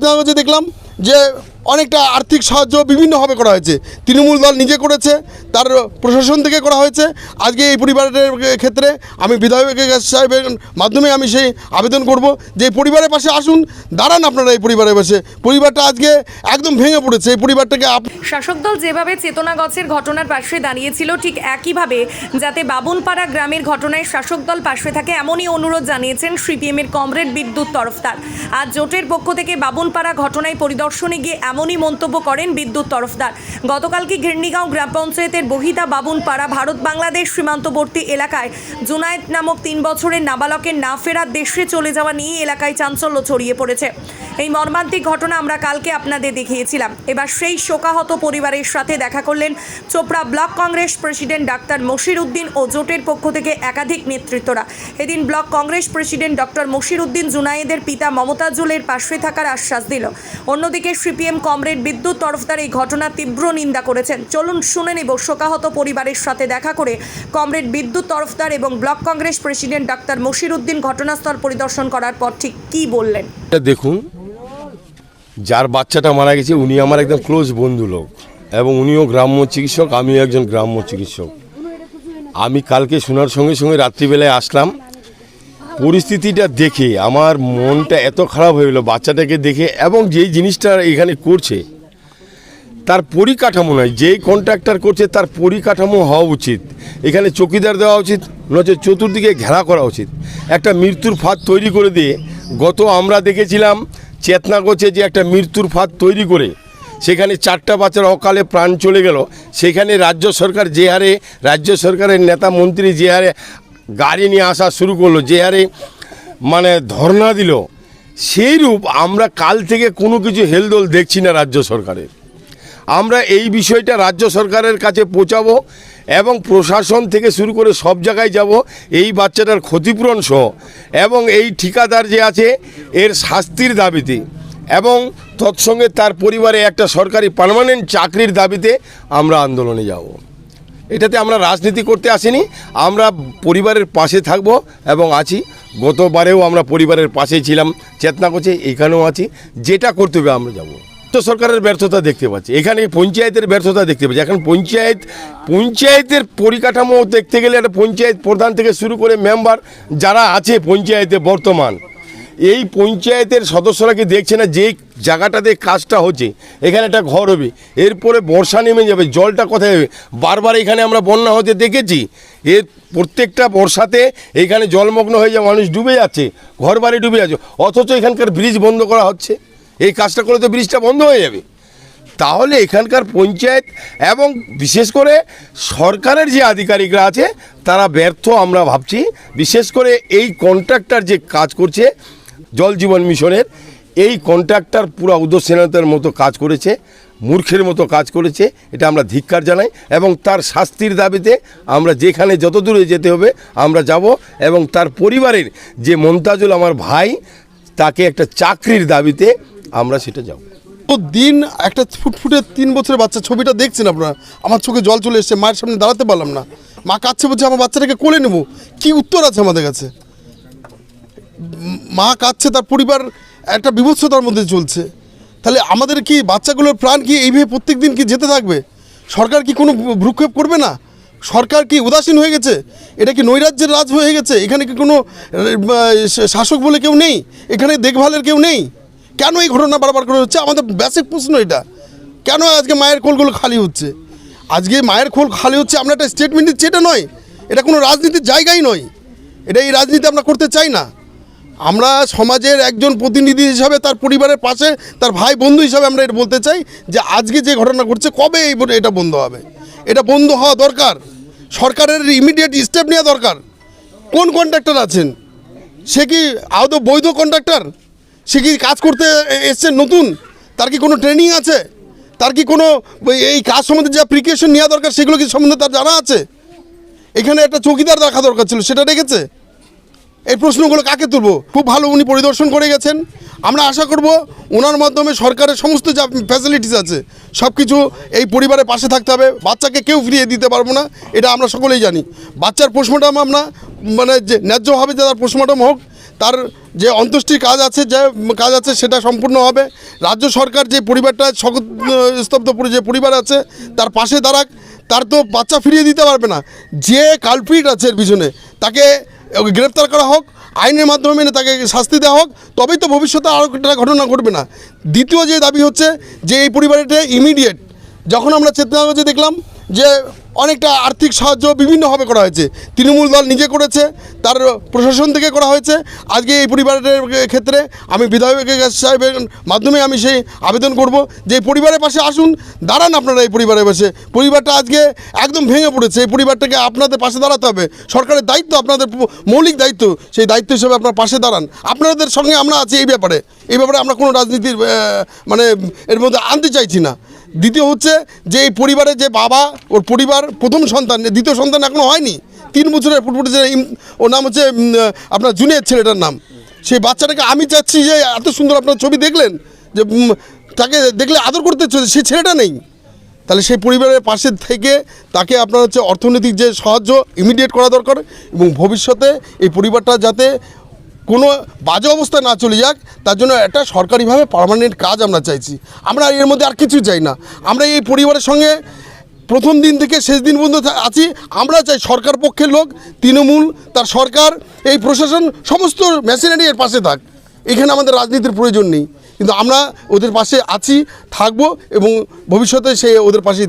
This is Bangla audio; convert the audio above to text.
চেতনাগঞ্জে দেখলাম যে অনেকটা আর্থিক সাহায্য বিভিন্নভাবে করা হয়েছে। তৃণমূল দল নিজে করেছে, তার প্রশাসন থেকে করা হয়েছে। আজকে এই পরিবারের ক্ষেত্রে আমি বিধায়ক সাহেবের মাধ্যমে আমি সেই আবেদন করব। যে পরিবারের পাশে আসুন, দাঁড়ান আপনারা এই পরিবারের পাশে। পরিবারটা আজকে একদম ভেঙে পড়েছে। এই পরিবারটাকে শাসক দল যেভাবে চেতনাগছের ঘটনার পাশে দাঁড়িয়েছিল, ঠিক একইভাবে যাতে বাবুনপাড়া গ্রামের ঘটনায় শাসক দল পাশে থাকে, এমনই অনুরোধ জানিয়েছেন সিপিএমের কমরেড বিদ্যুৎ তরফদার। আজ জোটের পক্ষ থেকে বাবুনপাড়া ঘটনায় পরিদর্শনে গিয়ে এমনই মন্তব্য করেন বিদ্যুৎ তরফদার। গতকালকে ঘিরনিগাঁও গ্রাম পঞ্চায়েতের বহিতা বাবুনপাড়া ভারত বাংলাদেশ সীমান্তবর্তী এলাকায় জুনায়েদ নামক তিন বছরের নাবালকের না ফেরার দেশে চলে যাওয়া নিয়ে এলাকায় চাঞ্চল্য ছড়িয়ে পড়েছে। এই মর্মান্তিক ঘটনা আমরা কালকে আপনাদের দেখিয়েছিলাম। এবার সেই শোকাহত পরিবারের সাথে দেখা করলেন Chopra block Congress president doctor Moshir Uddin ও জোটের পক্ষ থেকে একাধিক নেতৃত্বরা। এদিন block Congress president doctor Moshir Uddin জুনায়েদের পিতা মমতাজুলের পাশে থাকার আশ্বাস দিল। অন্যদিকে সিপিএম কমরেড বিদ্যুৎ তরফদার এই ঘটনা তীব্র নিন্দা করেছেন। চলুন শুনে নেব। শোকাহত পরিবারের সাথে দেখা করে কমরেড বিদ্যুৎ তরফদার এবং block Congress president doctor Uddin ঘটনাস্থল পরিদর্শন করার পর ঠিক কী বললেন? দেখুন, যার বাচ্চাটা মারা গেছে, উনি আমার একদম ক্লোজ বন্ধু লোক এবং উনিও গ্রাম্য চিকিৎসক, আমিও একজন গ্রাম্য চিকিৎসক। আমি কালকে শোনার সঙ্গে সঙ্গে রাত্রিবেলায় আসলাম। পরিস্থিতিটা দেখে আমার মনটা এত খারাপ হয়ে গেলো বাচ্চাটাকে দেখে এবং যেই জিনিসটা এখানে করছে, তার পরিকাঠামো নয়, যেই কন্ট্রাক্টর করছে তার পরিকাঠামো হওয়া উচিত। এখানে চকিদার দেওয়া উচিত, নচে চতুর্দিকে ঘেরা করা উচিত। একটা মৃত্যুর ফাঁদ তৈরি করে দিয়ে, গত আমরা দেখেছিলাম চেতনাগোছে যে একটা মৃত্যুর ফাঁদ তৈরি করে, সেখানে চারটা বাচ্চার অকালে প্রাণ চলে গেল। সেখানে রাজ্য সরকার যে হারে, রাজ্য সরকারের নেতা মন্ত্রী যে হারে গাড়ি নিয়ে আসা শুরু করল, যে হারে মানে ধর্ণা দিল। সেই রূপ আমরা কাল থেকে কোনো কিছু হেলদোল দেখছি না রাজ্য সরকারের। আমরা এই বিষয়টা রাজ্য সরকারের কাছে পৌঁছাবো এবং প্রশাসন থেকে শুরু করে সব জায়গায় যাব, এই বাচ্চাটার ক্ষতিপূরণ সহ। এবং এই ঠিকাদার যে আছে, এর শাস্তির দাবিতে এবং তৎসঙ্গে তার পরিবারে একটা সরকারি পার্মানেন্ট চাকরির দাবিতে আমরা আন্দোলনে যাব। এটাতে আমরা রাজনীতি করতে আসিনি। আমরা পরিবারের পাশে থাকব এবং আছি। গতবারেও আমরা পরিবারের পাশেই ছিলাম, চেতনা করছে, এখানেও আছি। যেটা করতে হবে আমরা যাব। তো সরকারের ব্যর্থতা দেখতে পাচ্ছি। এখানে পঞ্চায়েতের ব্যর্থতা দেখতে পাচ্ছি। এখন পঞ্চায়েত, পঞ্চায়েতের পরিকাঠামো দেখতে গেলে একটা পঞ্চায়েত প্রধান থেকে শুরু করে মেম্বার যারা আছে পঞ্চায়েতে বর্তমান এই পঞ্চায়েতের সদস্যরা কি দেখছে না যে জায়গাটাতে কাজটা হচ্ছে? এখানে একটা ঘর হবে। এরপরে বর্ষা নেমে যাবে। জলটা কোথায় হবে? বারবার এখানে আমরা বন্যা হতে দেখেছি। এর প্রত্যেকটা বর্ষাতে এখানে জলমগ্ন হয়ে যাওয়া মানুষ ডুবে যাচ্ছে। ঘর বাড়ি ডুবে যাচ্ছে। অথচ এখানকার ব্রিজ বন্ধ করা হচ্ছে। এই কাজটা করলে তো ব্রিজটা বন্ধ হয়ে যাবে। তাহলে এখানকার পঞ্চায়েত এবং বিশেষ করে সরকারের যে আধিকারিকরা আছে, তারা ব্যর্থ আমরা ভাবছি। বিশেষ করে এই কন্ট্রাক্টর যে কাজ করছে জল জীবন মিশনের, এই কন্ট্রাক্টর পুরো উদ্যোগসেনাতের মতো কাজ করেছে, মূর্খের মতো কাজ করেছে, এটা আমরা ধিক্কার জানাই এবং তার শাস্তির দাবিতে আমরা যেখানে যত দূরে যেতে হবে আমরা যাব এবং তার পরিবারের যে মমতাজুল আমার ভাই, তাকে একটা চাকরির দাবিতে আমরা সেটা যাব। তো দিন একটা ফুটফুটে তিন বছরের বাচ্চা, ছবিটা দেখছেন আপনারা? আমার চোখে জল চলে এসছে, মায়ের সামনে দাঁড়াতে পারলাম না। মা কাচ্ছে বলছে, আমার বাচ্চাটাকে কোলে নেব। কি উত্তর আছে আমাদের কাছে? মা কাঁদছে, তার পরিবার একটা বিভৎসতার মধ্যে চলছে। তাহলে আমাদের কি বাচ্চাগুলোর প্রাণ কি এইভাবে প্রত্যেক দিন কি যেতে থাকবে? সরকার কি কোনো ভ্রুক্ষেপ করবে না? সরকার কি উদাসীন হয়ে গেছে? এটা কি নৈরাজ্যের রাজ হয়ে গেছে? এখানে কি কোনো শাসক বলে কেউ নেই? এখানে দেখভালের কেউ নেই? কেন এই ঘটনা বারবার করে হচ্ছে? আমাদের বেসিক প্রশ্ন এটা। কেন আজকে মায়ের কোলগুলো খালি হচ্ছে? আজকে মায়ের খোল খালি হচ্ছে, আমরা একটা স্টেটমেন্ট দিচ্ছি, এটা নয়। এটা কোনো রাজনীতির জায়গাই নয়। এটা এই রাজনীতি আমরা করতে চাই না। আমরা সমাজের একজন প্রতিনিধি হিসাবে তার পরিবারের পাশে, তার ভাই বন্ধু হিসাবে আমরা এটা বলতে চাই যে আজকে যে ঘটনা ঘটছে, কবে এই এটা বন্ধ হবে? এটা বন্ধ হওয়া দরকার? সরকারের ইমিডিয়েট স্টেপ নেওয়া দরকার? কোন কন্ট্রাক্টর আছেন? সে কি আদৌ বৈধ কন্ট্রাক্টর সে কি কাজ করতে এ- এসছেন নতুন? তার কি কোনো ট্রেনিং আছে? তার কি কোনো এই কাজ সম্বন্ধে যা প্রিকশন নেওয়া দরকার, সেগুলো কি সম্বন্ধে তার জানা আছে? এখানে একটা চৌকিদার রাখা দরকার ছিল, সেটা রেখেছে? এই প্রশ্নগুলো কাকে তুলব? খুব ভালো উনি পরিদর্শন করে গেছেন। আমরা আশা করব ওনার মাধ্যমে সরকারের সমস্ত যা ফ্যাসিলিটিস আছে সব কিছু এই পরিবারের পাশে থাকতে হবে। বাচ্চাকে কেউ ফিরিয়ে দিতে পারব না, এটা আমরা সকলেই জানি। বাচ্চার পোস্টমর্টম আমরা মানে যে ন্যায্যভাবে যে তার পোস্টমর্টম হোক, তার যে অন্ত্যেষ্টির কাজ আছে, যে কাজ আছে, সেটা সম্পূর্ণ হবে। রাজ্য সরকার যে পরিবারটা স্তব্ধ যে পরিবার আছে, তার পাশে দাঁড়াক। তার তো বাচ্চা ফিরিয়ে দিতে পারবে না। যে কালপ্রিট আছে এর পিছনে, তাকে ওকে গ্রেপ্তার করা হোক, আইনের মাধ্যমে মেনে তাকে শাস্তি দেওয়া হোক, তবেই তো ভবিষ্যতে আরও একটা ঘটনা ঘটবে না। দ্বিতীয় যে দাবি হচ্ছে যে এই পরিবারটা ইমিডিয়েট যখন আমরা চেতনাগঞ্জে দেখলাম যে অনেকটা আর্থিক সাহায্য বিভিন্নভাবে করা হয়েছে। তৃণমূল দল নিজে করেছে, তার প্রশাসন থেকে করা হয়েছে। আজকে এই পরিবারের ক্ষেত্রে আমি বিধায়ক সাহেবের মাধ্যমে আমি সেই আবেদন করব। যে এই পরিবারের পাশে আসুন, দাঁড়ান আপনারা এই পরিবারের পাশে। পরিবারটা আজকে একদম ভেঙে পড়েছে। এই পরিবারটাকে আপনাদের পাশে দাঁড়াতে হবে। সরকারের দায়িত্ব, আপনাদের মৌলিক দায়িত্ব, সেই দায়িত্ব হিসেবে আপনার পাশে দাঁড়ান। আপনাদের সঙ্গে আমরা আছি এই ব্যাপারে। এই ব্যাপারে আমরা কোনো রাজনীতির মানে এর মধ্যে আনতে চাইছি না। দ্বিতীয় হচ্ছে যে এই পরিবারের যে বাবা, ওর পরিবার, প্রথম সন্তান দ্বিতীয় সন্তান এখনও হয়নি। তিন বছরের ফুটফুটে যে ওর নাম হচ্ছে আপনার জুনিয়র ছেলেটার নাম। সেই বাচ্চাটাকে আমি চাচ্ছি যে এত সুন্দর আপনার ছবি দেখলেন, যে তাকে দেখলে আদর করতে চলে সেই ছেলেটা নেই। তাহলে সেই পরিবারের পাশে থেকে তাকে আপনার হচ্ছে অর্থনৈতিক যে সাহায্য ইমিডিয়েট করা দরকার এবং ভবিষ্যতে এই পরিবারটা যাতে কোনো বাজে অবস্থায় না চলে যাক, তার জন্য একটা সরকারিভাবে পার্মানেন্ট কাজ আমরা চাইছি। আমরা এর মধ্যে আর কিছু চাই না। আমরা এই পরিবারের সঙ্গে প্রথম দিন থেকে শেষ দিন পর্যন্ত আছি। আমরা চাই সরকার পক্ষের লোক, তৃণমূল, তার সরকার, এই প্রশাসন, সমস্ত মেশিনারি এর পাশে থাক। এখানে আমাদের রাজনীতির প্রয়োজন নেই। কিন্তু আমরা ওদের পাশে আছি, থাকব এবং ভবিষ্যতে সে ওদের পাশেই থাকব